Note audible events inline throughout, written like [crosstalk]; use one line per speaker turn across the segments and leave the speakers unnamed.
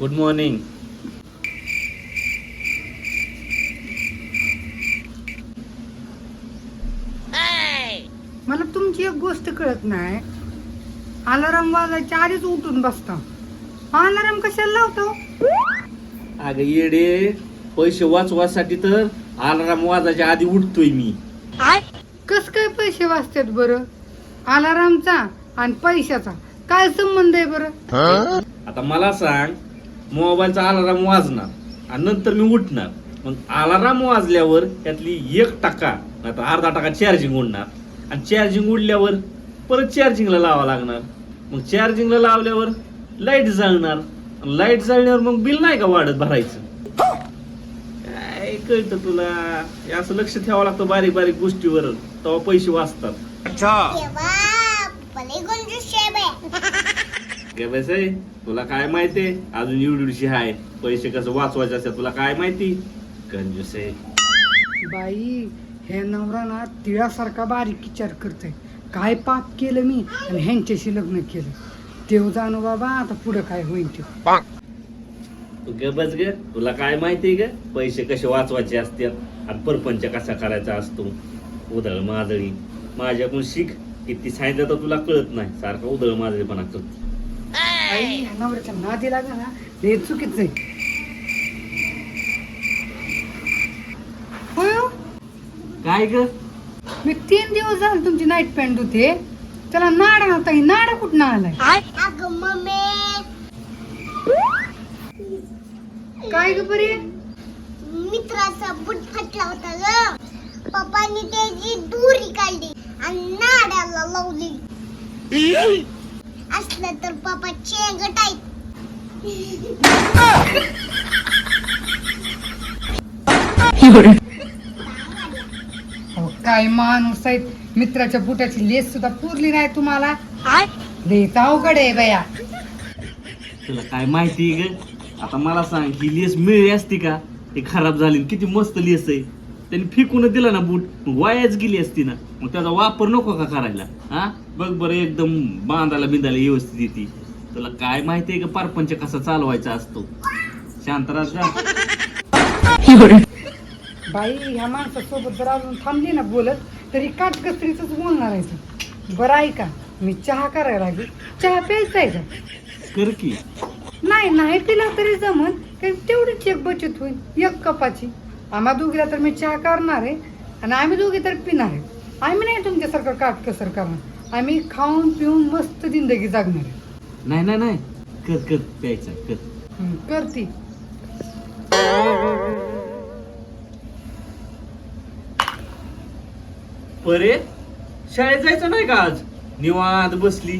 Good morning
मला तुमची एक गोष्ट कळत नाही. अलाराम वाजायच्या आधीच उठून बसता. अलाराम कशाला लावतो?
अगं येडे पैसे वाचवासाठी तर अलाराम वाजायच्या आधी उठतोय मी.
कस काय पैसे वाचतात बरं? अलारामचा आणि पैशाचा काय संबंध आहे बरं?
आता मला सांग मोबाईलचा अलाराम वाजणार आणि नंतर मी उठणार. मग अलाराम वाजल्यावर त्यातली एक टक्का नाही तर अर्धा टक्का चार्जिंग उडणार. आणि चार्जिंग उडल्यावर परत चार्जिंगला लावा लागणार. मग चार्जिंगला लावल्यावर लाइट जळणार. लाइट जळल्यावर मग बिल नाही का वाढत भरायचं? काय कळतं तुला? हे असं लक्ष ठेवावं लागतं बारीक बारीक गोष्टीवर. तेव्हा पैसे वाचतात.
तेव्हा
काय बस आहे तुला काय माहितीये अजून एवढीशी आहे पैसे कसं वाचवायचे असतात तुला काय माहिती? कंजूस. आहे
बाई हे नवरा ना तिळासारखा बारीक विचार करतोय. काय पाप केलं मी आणि ह्यांच्याशी लग्न केलं? तेव जाणू बाबा आता पुढं काय होईल ते.
तू ग बस ग तुला काय माहितीये ग? पैसे कसे वाचवायचे असतात? आणि परपंच कसा करायचा असतो? उधळ माजळी. माझ्याकडून शिक. किती सांगितलं तर तुला कळत नाही. सारखा उधळ माजळीपणा करतो.
आई लागा ना हे? चुकीच आहे. होय हो?
काय ग?
मी तीन दिवस झाले तुमची नाईट पॅन्ट होते त्याला नाडा नव्हता ही नाडा कुठं आलाय?
अगं मम्मी.
काय ग बरे
मित्राचा बुट फाटला होता ग. पप्पानी त्याची दुरी काढली आणि नाड्याला लावली. असलं तर पप्पा चेंगट आहेत.
अहो, काय माणूस आहेत. मित्राच्या बुटाची लेस सुद्धा पुरली नाही तुम्हाला. लेच अवघड आहे बया.
तुला काय माहिती ग? आता मला सांग ही लेस मिळली असती का? ती खराब झाली किती मस्त लेस आहे. त्यांनी फेकून दिला ना बूट. वायाच गेली असती ना. मग त्याचा वापर नको का करायला? हा? बघ बरं एकदम बांधायला बिंदायला व्यवस्थित येते. तुला काय माहिती आहे का परपंच कसा चालवायचा असतो? शांतराज जा.
बाई ह्या माणसासोबत जर अजून थांबली ना बोलत तरी काटकसरीच बोलणार आहे. बरं ऐका. मी चहा करायला लागली. चहा प्यायचा आहे का?
कर की.
नाही नाही पिला तरी जमन. कारण तेवढीच एक बचत होईल. एक कपाची. आम्हा दोघीला तर मी चहा करणार आहे आणि आम्ही दोघी तर पिणार आहे. आम्ही नाही तुमच्यासारखं काटकसर करणार आम्ही खाऊन पिऊन मस्त जिंदगी जगणार आहे.
नाही नाही नाही. कर कर प्यायचा कर
हं, करती.
परे शाळेत जायचं नाही का आज? निवांत बसली.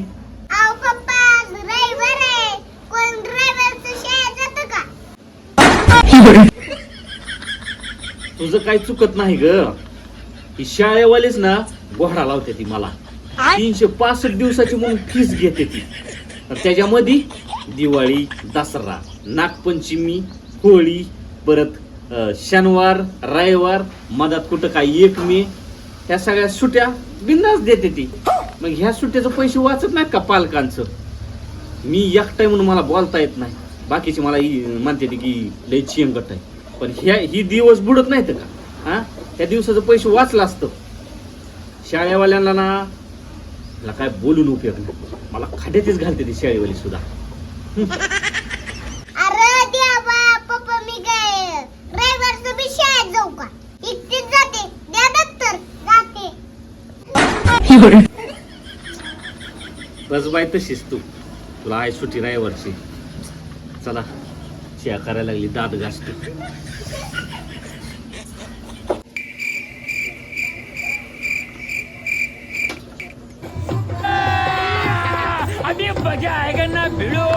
पप्पा आज रविवार आहे. कोण ड्रायव्हरचं शाळेत जातं का?
तुझं काही चुकत नाही ग. ही शाळेवालीच ना घोडा लावते ती मला. तीनशे पासष्ट दिवसाची म्हणून फीस घेते ती. त्याच्यामध्ये दिवाळी दसरा नागपंचमी होळी परत शनिवार रविवार मधात कुठं काय एक मे ह्या सगळ्या सुट्या बिंदास देते ती. मग ह्या सुट्ट्याचं पैसे वाचत नाहीत का पालकांचं? मी एकटाय म्हणून मला बोलता येत नाही. बाकीचे मला म्हणते ते की लय चिंगट आहे. पण ह्या ही दिवस बुडत नाहीत का? हा? त्या दिवसाचं पैसे वाचलं असतं. शाळेवाल्यांना ना मला काय बोलून उपयोग नाही. मला खाद्यातच घालते ती शाळेवाली सुद्धा.
अरे देवा पप्पा मी काय रविवारचं शाळेत जाऊ का? एकटीच जाते. द्या दप्तर. जाते.
बस बाय तशीच तू. तुला आहे सुट्टी रविवारची चला. शिया करायला लागली दात घासते. ना भिडो।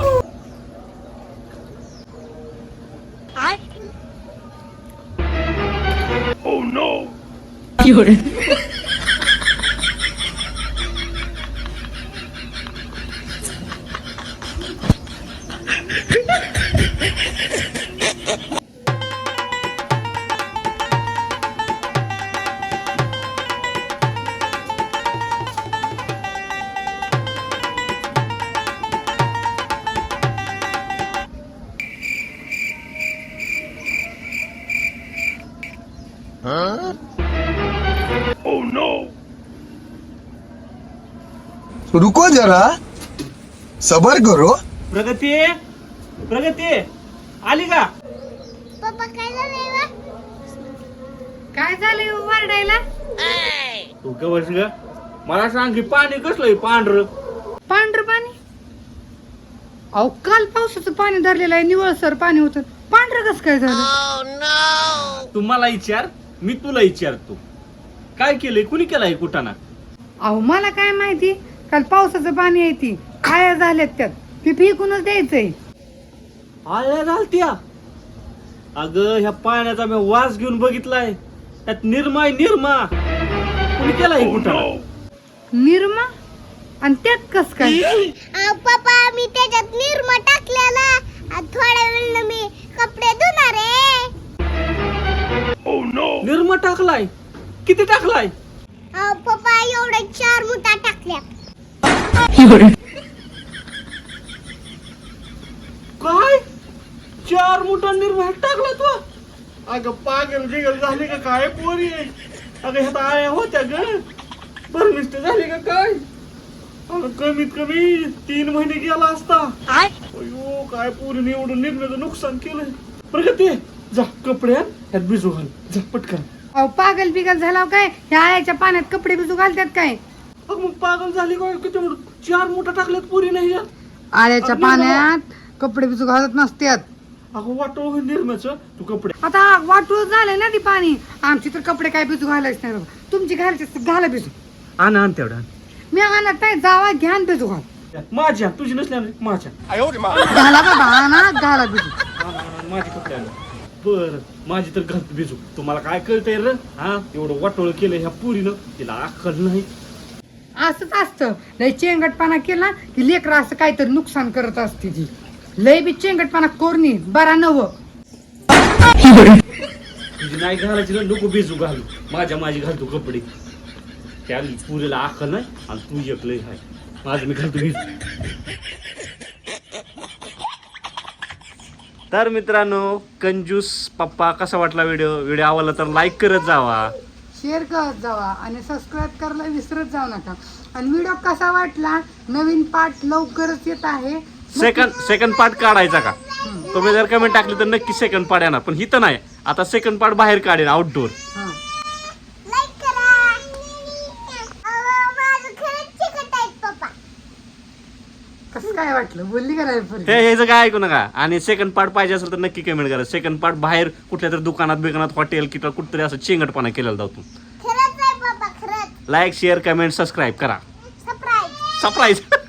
Oh no! oh, no.
रुको जरा. सबर करो.
प्रगती प्रगती आली का?
पप्पा काय झालंय वा?
काय झालंय ओरडायला
तू केव्हाच ग? मला सांग की पाणी कसलंय पांढर?
पांढर पाणी? अहो काल पावसाचं पाणी धरलेलं आहे निवळसर पाणी होतं. पांढरं कस काय झालं?
तुम्हाला विचार. मी तुला विचारतो. काय केलंय? कुणी केलंय कुठाना
अहो मला काय माहिती? काल पावसाचं पाणी आहे ती. आया झाल्यात त्यात. ती फेकूनच द्यायचंय.
आल्या घालत्या. अग ह्या पाण्याचा मी वास घेऊन बघितलाय. त्यात निर्मा आहे निर्मा. कुणी केलाय कुठाना
निरमा? आणि त्यात कस काय?
अहो, पप्पा मी त्याच्यात निरमा टाकलेला. थोड्या वेळ मी कपडे धुणार आहे.
निर्मा टाकलाय? किती टाकलाय?
पप्पा एवढ्या चार मुठा टाकल्या.
काय? चार मोठा निर्मा टाकला तू? अगं पागल गिगल झाली का काय पोरी? अगं ह्यात आया होत्या ग. बरमिष्ट झाली का काय? अगं कमीत कमी तीन महिने गेला असता. अयो काय पोरीने एवढं निर्म्याचं नुकसान केलंय? प्रगती जा कपडे आण, ह्यात भिजू घाल. जा पटकन.
अहो पागल बिगल झाला काय? ह्या आयाच्या पाण्यात कपडे बिजू घालतात काय?
अगं मग पागल झाली काय? किती मोठं चार मोठा टाकल्यात पोरी नाही यात
आळ्याच्या पाण्यात कपडे बिजू घालत नसतात
अगं वाटो निर्म्याचं तू कपडे
आता वाटू झालंय ना ती पाणी. आमची तर कपडे काय बिजू घालायच नाही बाबा. तुमची घालायची असतील, घाला बिजू
आण आण तेवढा
मी आणत नाही जावा घ्या आणि बिजू घाल.
माझ्या तुझी नसल्या माझ्या.
घाला बाबा आणा घाला बिजू
आण, आण, आण, माझी कपडे आण. बर माझी तर घाल भिजू. तुम्हाला काय कळतंय र? हा? एवढं वाटोळ केलं ह्या पुरीनं तिला अक्कल नाही.
असंच असतं. लय चेंगटपणा केला की लेकरं असं काहीतरी नुकसान करत असते ती. लय बी चेंगटपणा कोरणी बरा नव.
तुझी नाही घालायची ना नको भिजू घालू. माझ्या माझी घालतो कपडे. त्या पुरीला अक्कल नाही आणि तू एकलंय हाय. माझं मी घालतो भिजू. तर मित्रांनो कंजूस पप्पा कसा वाटला व्हिडिओ व्हिडिओ आवडला तर लाईक करत जावा.
शेअर करत जावा आणि सबस्क्राईब करायला विसरत जाऊ नका. आणि व्हिडिओ कसा वाटला? नवीन पार्ट लवकरच येत आहे.
सेकंड सेकंड पार्ट काढायचा का? तुम्ही जर कमेंट टाकली तर नक्की सेकंड पार्ट येणार पण हिथं नाही. आता सेकंड पार्ट बाहेर काढेन आउटडोर
हा.
लाईक करा अहो, माझं खरंच चिकट आहेत पप्पा
कसं काय वाटलं? बोलली का नाही पोरगी?
हे ह्याचं काय ऐकू नका. आणि सेकंड पार्ट पाहिजे असेल तर नक्की कमेंट करा. सेकंड पार्ट बाहेर कुठल्या तरी दुकानात बिकानात हॉटेल किंवा कुठतरी असं चेंगटपणा केलेला जातो.
खरंच आहे पप्पा खरंच.
लाईक शेअर कमेंट सबस्क्राईब करा.
Surprise
surprise [laughs]